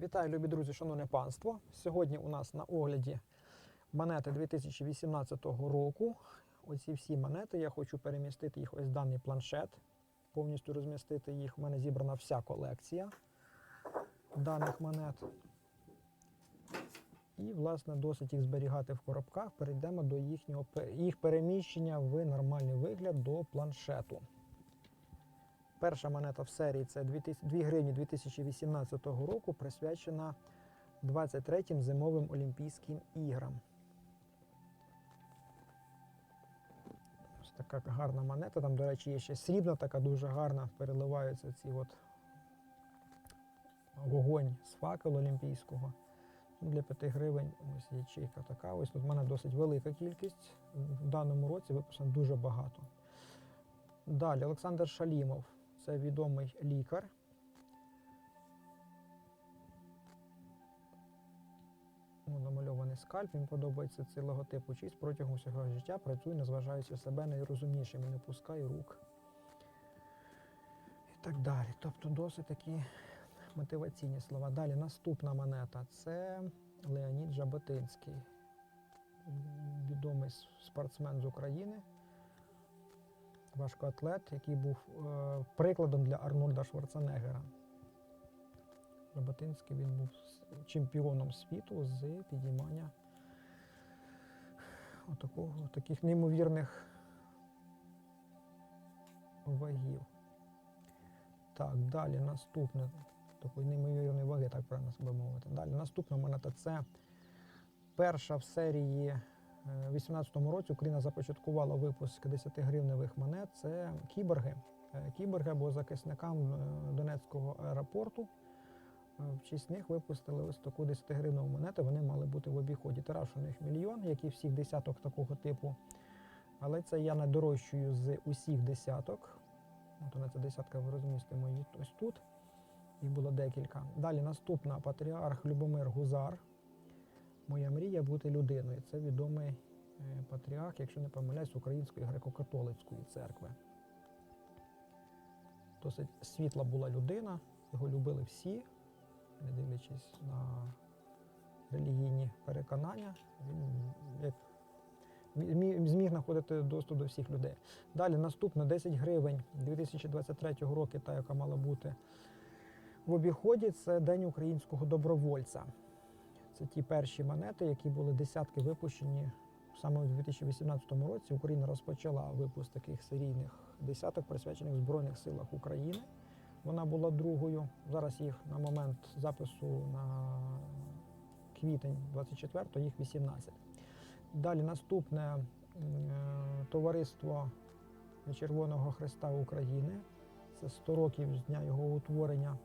Вітаю, любі друзі, шановне панство. Сьогодні у нас на огляді монети 2018 року. Оці всі монети я хочу перемістити їх ось в даний планшет, повністю розмістити їх. У мене зібрана вся колекція даних монет. І, власне, досить їх зберігати в коробках. Перейдемо до їхнього їх переміщення в нормальний вигляд до планшету. Перша монета в серії це 2 гривні 2018 року, присвячена 23-м зимовим Олімпійським іграм. Ось така гарна монета. Там, до речі, є ще срібна, така дуже гарна. Переливаються ці от вогонь з факелу олімпійського. Ну, Для 5 гривень ось ячейка така. Ось тут в мене досить велика кількість. В даному році виписано дуже багато. Далі Олександр Шалімов. Це відомий лікар. Намальований скальп, їм подобається цей логотип учись протягом всього життя, працює, незважаючи себе найрозумнішим і не пускай рук. І так далі. Тобто досить такі мотиваційні слова. Далі наступна монета це Леонід Жаботинський, відомий спортсмен з України важкоатлет, який був е, прикладом для Арнольда Шварценеггера. Роботинський він був чемпіоном світу з підіймання отакого, таких неймовірних вагів. Так, далі наступне, такої неймовірної ваги, так правильно себе мовити. Далі наступна монета це перша в серії у 2018 році Україна започаткувала випуск 10-гривневих монет. Це кіборги. Е, Кіборги або захисникам е, Донецького аеропорту. Е, В честь них випустили ось таку 10-гривневу монету. Вони мали бути в обіході. Тираж у них мільйон, як і всіх десяток такого типу. Але це я найдорожчою з усіх десяток. От вона ця десятка ви розмістимо її ось тут. Їх було декілька. Далі наступна патріарх Любомир Гузар. Моя мрія бути людиною. Це відомий е, патріарх, якщо не помиляюсь, Української греко-католицької церкви. Досить світла була людина, його любили всі, не дивлячись на релігійні переконання. Він як зміг знаходити доступ до всіх людей. Далі наступна 10 гривень 2023 року, та яка мала бути в обіході, це День українського добровольця. Це ті перші монети, які були десятки випущені саме у 2018 році. Україна розпочала випуск таких серійних десяток, присвячених Збройних силах України. Вона була другою. Зараз їх на момент запису на квітень 24 їх 18. Далі наступне е, товариство Червоного Христа України. Це 100 років з дня його утворення.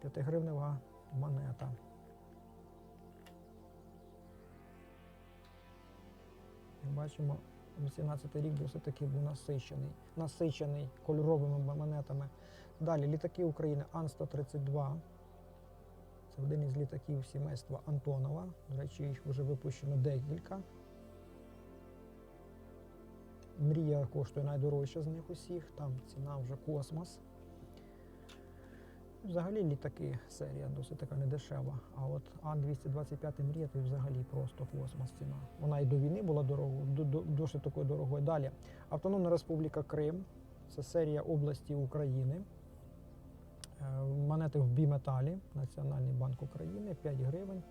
П'ятигривнева монета. Як бачимо, 18 рік досить таки був насичений, насичений кольоровими монетами. Далі літаки України Ан-132. Це один із літаків сімейства Антонова. До речі, їх вже випущено декілька. Мрія коштує найдорожча з них усіх, там ціна вже космос. Взагалі літаки серія досить така недешева. А от Ан-225 мрія це взагалі просто космос ціна. Вона і до війни була дорогою, до- до- досить такою дорогою. Далі Автономна Республіка Крим. Це серія області України. Е, Монети в біметалі, Національний банк України, 5 гривень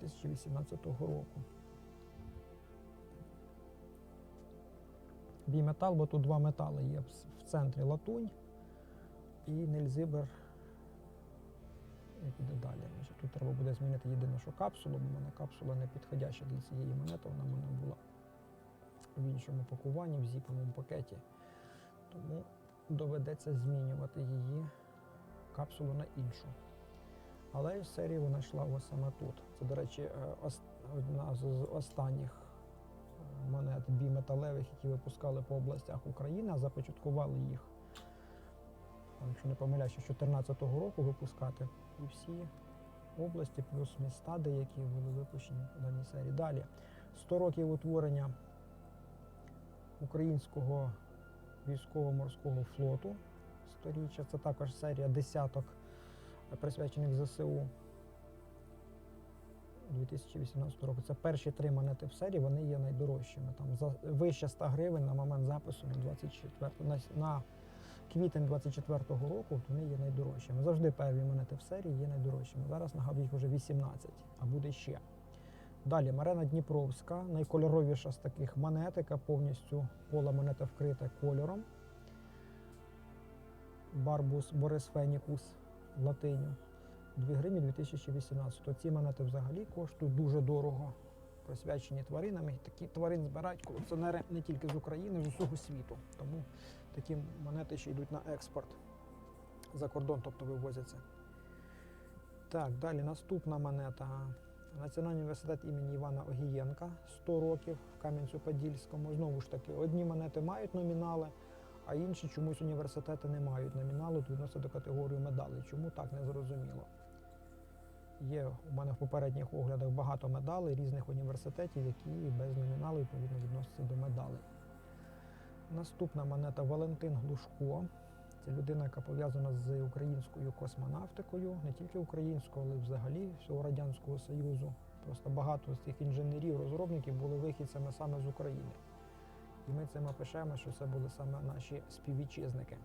2018 року. Біметал, бо тут два метали є в центрі латунь і нельзибер. Як іде далі. Значить, Тут треба буде змінити єдине, що капсулу, бо в мене капсула не підходяща для цієї монети, вона в мене була в іншому пакуванні, в зіповому пакеті. Тому доведеться змінювати її капсулу на іншу. Але з серії вона йшла ось саме тут. Це, до речі, е, одна з останніх е, монет біметалевих, які випускали по областях України, започаткували їх, якщо не з 2014 року випускати. І всі області, плюс міста деякі були випущені в даній серії. Далі 100 років утворення українського військово-морського флоту сторіччя. Це також серія десяток присвячених ЗСУ 2018 року. Це перші три монети в серії, вони є найдорожчими. Там за вище 100 гривень на момент запису на 24 на, на квітень 24-го року вони є найдорожчими. Завжди перві монети в серії є найдорожчими. Зараз нагадую, їх вже 18, а буде ще. Далі Марена Дніпровська, найкольоровіша з таких монет, яка повністю пола монета вкрита кольором. Барбус Борис Фенікус латиню. 2 гривні 2018. Ці монети взагалі коштують дуже дорого. Присвячені тваринам. І такі тварин збирають колекціонери не тільки з України, з усього світу. Тому такі монети ще йдуть на експорт за кордон, тобто вивозяться. Так, далі наступна монета. Національний університет імені Івана Огієнка 100 років в Кам'янцю-Подільському. Знову ж таки, одні монети мають номінали, а інші чомусь університети не мають номіналу, то відносять до категорії медалей. Чому так не зрозуміло? Є у мене в попередніх оглядах багато медалей різних університетів, які без номіналу відповідно відносяться до медалей. Наступна монета Валентин Глушко. Це людина, яка пов'язана з українською космонавтикою, не тільки українською, але й взагалі всього Радянського Союзу. Просто багато з цих інженерів, розробників були вихідцями саме з України. І ми цим пишемо, що це були саме наші співвітчизники.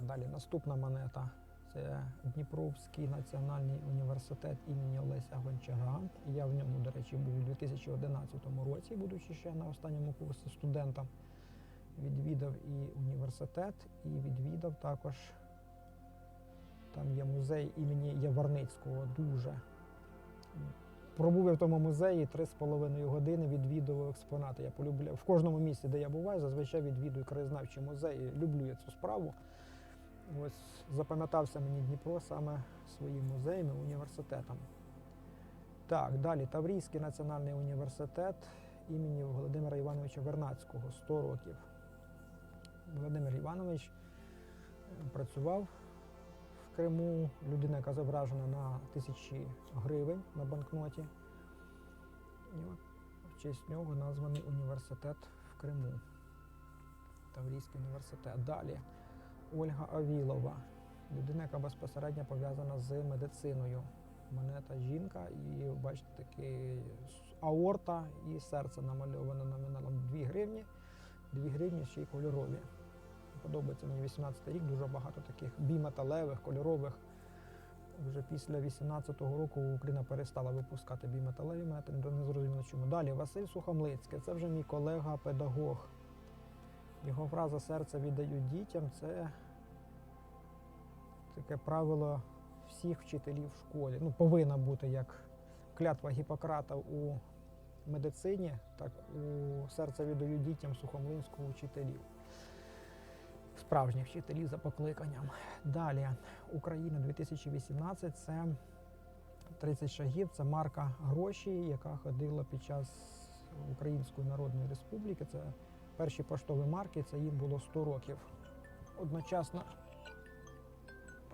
Далі наступна монета це Дніпровський національний університет імені Олеся Гончара. Я в ньому, до речі, був у 2011 році, будучи ще на останньому курсі студентом. Відвідав і університет, і відвідав також. Там є музей імені Яворницького. Дуже пробув я в тому музеї три з половиною години, відвідував експонати. Я полюбляю в кожному місці, де я буваю, зазвичай відвідую краєзнавчі музеї. Люблю я цю справу. Ось запам'ятався мені Дніпро саме своїм музеями, університетом. Так, далі Таврійський національний університет імені Володимира Івановича Вернацького 100 років. Володимир Іванович е, працював в Криму, людина, яка зображена на тисячі гривень на банкноті. І от в честь нього названий університет в Криму. Таврійський університет. Далі Ольга Авілова, людина, яка безпосередньо пов'язана з медициною. Монета жінка, і бачите, такий аорта і серце намальоване номіналом 2 гривні. 2 гривні ще й кольорові. Подобається мені 18 рік, дуже багато таких біметалевих, кольорових. Вже після 18-го року Україна перестала випускати біметалеві не не зрозуміло чому. Далі Василь Сухомлицький, це вже мій колега-педагог. Його фраза серце віддаю дітям це таке правило всіх вчителів в школі. Ну, повинна бути як клятва Гіппократа у медицині, так у серце віддаю дітям сухомлинського вчителів. Справжніх вчителів за покликанням. Далі Україна 2018 це 30 шагів. Це марка гроші, яка ходила під час Української Народної Республіки. Це перші поштові марки, це їм було 100 років. Одночасно,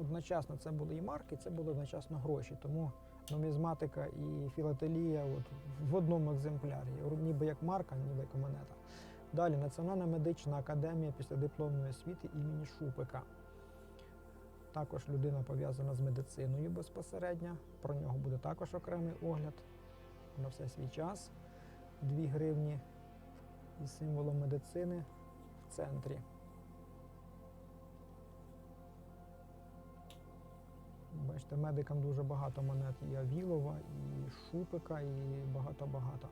одночасно це були і марки, це були одночасно гроші. Тому нумізматика і філателія от в одному екземплярі, ніби як марка, ніби як монета. Далі Національна медична академія післядипломної освіти імені Шупика. Також людина пов'язана з медициною безпосередньо. Про нього буде також окремий огляд на все свій час. 2 гривні із символом медицини в центрі. Бачите, медикам дуже багато монет. І Авілова, і Шупика, і багато-багато.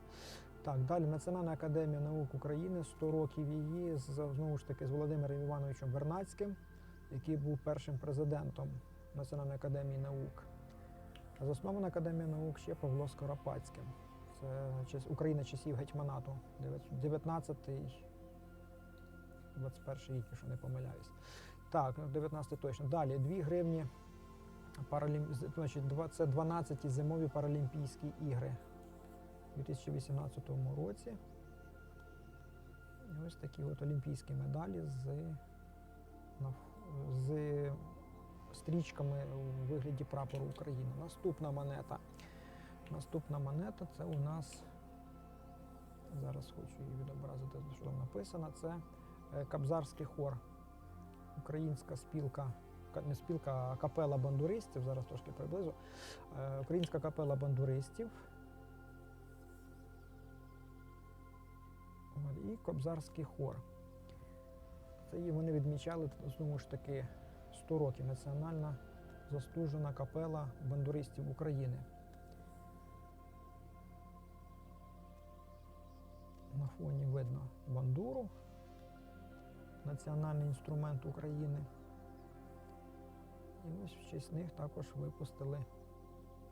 Так, далі Національна академія наук України, 100 років її, знову ж таки, з Володимиром Івановичем Вернацьким, який був першим президентом Національної академії наук. Заснована Академія наук ще Павло Скоропадським. Це Україна часів гетьманату, 19-й, 21 рік, якщо не помиляюсь. Так, ну, 19 точно. Далі 2 гривні. Паралім... з- Значить, це 12 зимові Паралімпійські ігри у 2018 році. І ось такі от олімпійські медалі з, з стрічками у вигляді прапору України. Наступна монета. Наступна монета це у нас, зараз хочу її відобразити, що там написано, це е, Кабзарський хор. Українська спілка не спілка, а капела бандуристів. Зараз трошки приблизу. Е, Українська капела бандуристів. І Кобзарський хор. Це і вони відмічали знову ж таки 100 років національна заслужена капела бандуристів України. На фоні видно бандуру, національний інструмент України. І ось в честь них також випустили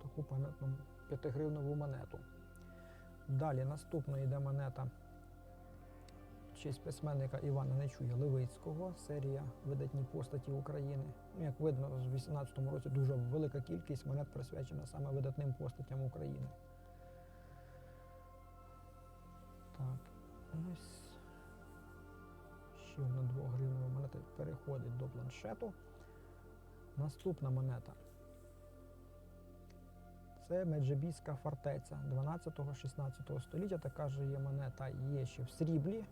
таку пам'ятну п'ятигривневу монету. Далі наступна йде монета в честь письменника Івана Нечуя Левицького, серія видатні постаті України. Ну, як видно, з 18 році дуже велика кількість монет присвячена саме видатним постатям України. Ось ще одна двогривнева монета переходить до планшету. Наступна монета. Це Меджибіська фортеця 12-16 століття. Така ж є монета є ще в сріблі.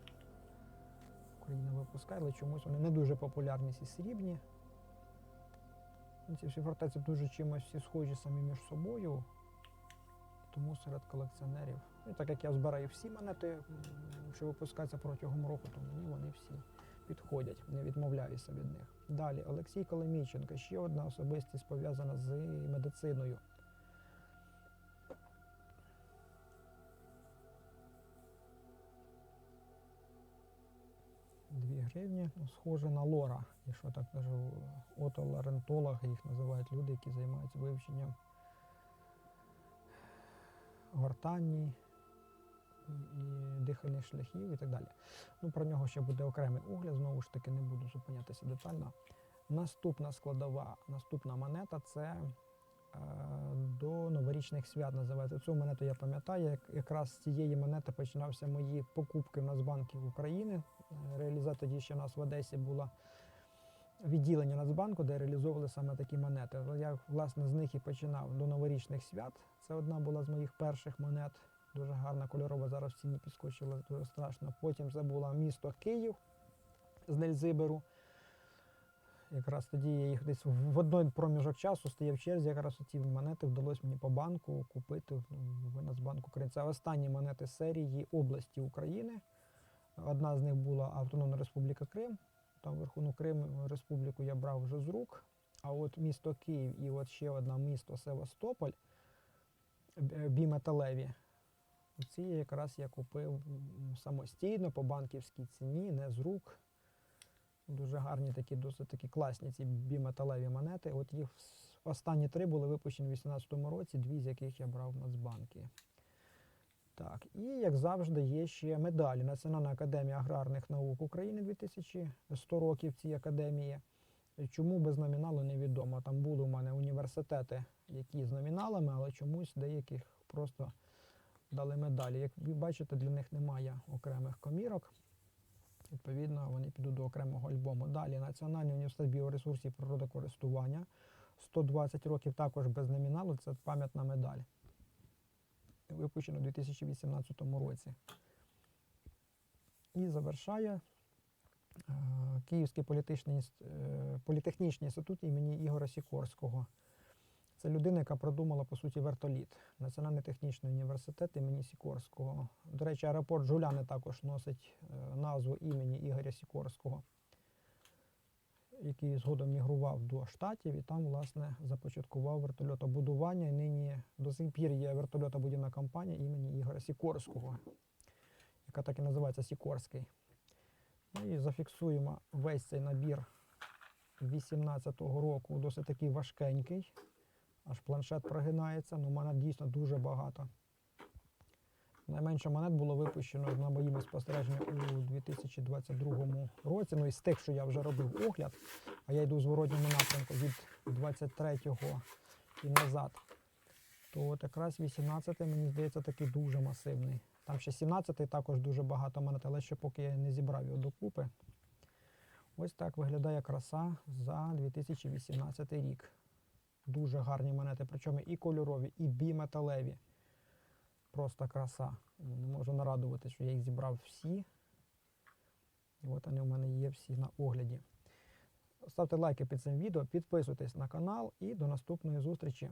Україна випускає, але чомусь вони не дуже популярні ці срібні. Ці всі фортеці дуже чимось схожі самі між собою. Тому серед колекціонерів. Ну, так як я збираю всі монети, що випускаються протягом року, то мені вони всі підходять, не відмовляюся від них. Далі Олексій Коломійченко, ще одна особистість пов'язана з медициною. Дві гривні, ну, схоже на лора, якщо так кажу, отоларентологи їх називають люди, які займаються вивченням гортанні і, дихальних шляхів і так далі. Ну, про нього ще буде окремий огляд, знову ж таки, не буду зупинятися детально. Наступна складова, наступна монета це е, до новорічних свят називається. Цю монету я пам'ятаю. Як, якраз з цієї монети починався мої покупки в Нацбанків України. Е, Реаліза тоді ще в нас в Одесі була відділення Нацбанку, де реалізовували саме такі монети. Я власне з них і починав до новорічних свят. Це одна була з моїх перших монет. Дуже гарна кольорова, зараз в ціні підскочила дуже страшно. Потім це було місто Київ з Нельзиберу. Якраз тоді я їх десь в один проміжок часу стояв в черзі, якраз ці монети вдалося мені по банку купити в Нацбанку України. Це останні монети серії області України. Одна з них була Автономна Республіка Крим. Там вверху ну, Крим Республіку я брав вже з рук. А от місто Київ і от ще одне місто Севастополь біметалеві. Ці якраз я купив самостійно по банківській ціні, не з рук. Дуже гарні такі, досить такі класні ці біметалеві монети. От їх останні три були випущені у 2018 році, дві з яких я брав в Нацбанки. Так, і як завжди, є ще медалі Національна академія аграрних наук України 2100 років цій академії. Чому без номіналу невідомо. Там були у мене університети, які з номіналами, але чомусь деяких просто дали медалі. Як ви бачите, для них немає окремих комірок. Відповідно, вони підуть до окремого альбому. Далі Національний університет біоресурсів і природокористування. 120 років також без номіналу. Це пам'ятна медаль. Випущено у 2018 році. І завершає е, Київський політичний, е, політехнічний інститут імені Ігоря Сікорського. Це людина, яка продумала, по суті, вертоліт. Національний технічний університет імені Сікорського. До речі, аеропорт Жуляни також носить е, назву імені Ігоря Сікорського, який згодом мігрував до Штатів і там, власне, започаткував вертольотобудування. І нині до сих пір є вертольотобудівна компанія імені Ігоря Сікорського, яка так і називається Сікорський. Ну і зафіксуємо весь цей набір 18-го року, досить такий важкенький. Аж планшет прогинається, ну монет дійсно дуже багато. Найменше монет було випущено на моїми спостереженнями у 2022 році. Ну, із тих, що я вже робив огляд, а я йду в зворотньому напрямку від 23-го і назад. То от якраз 18-й, мені здається, такий дуже масивний. Там ще 17-й також дуже багато монет, але ще поки я не зібрав його докупи. Ось так виглядає краса за 2018 рік. Дуже гарні монети, причому і кольорові, і біметалеві. Просто краса. Ну, Не можу нарадувати, що я їх зібрав всі. І от вони у мене є всі на огляді. ставте лайки під цим відео, підписуйтесь на канал і до наступної зустрічі.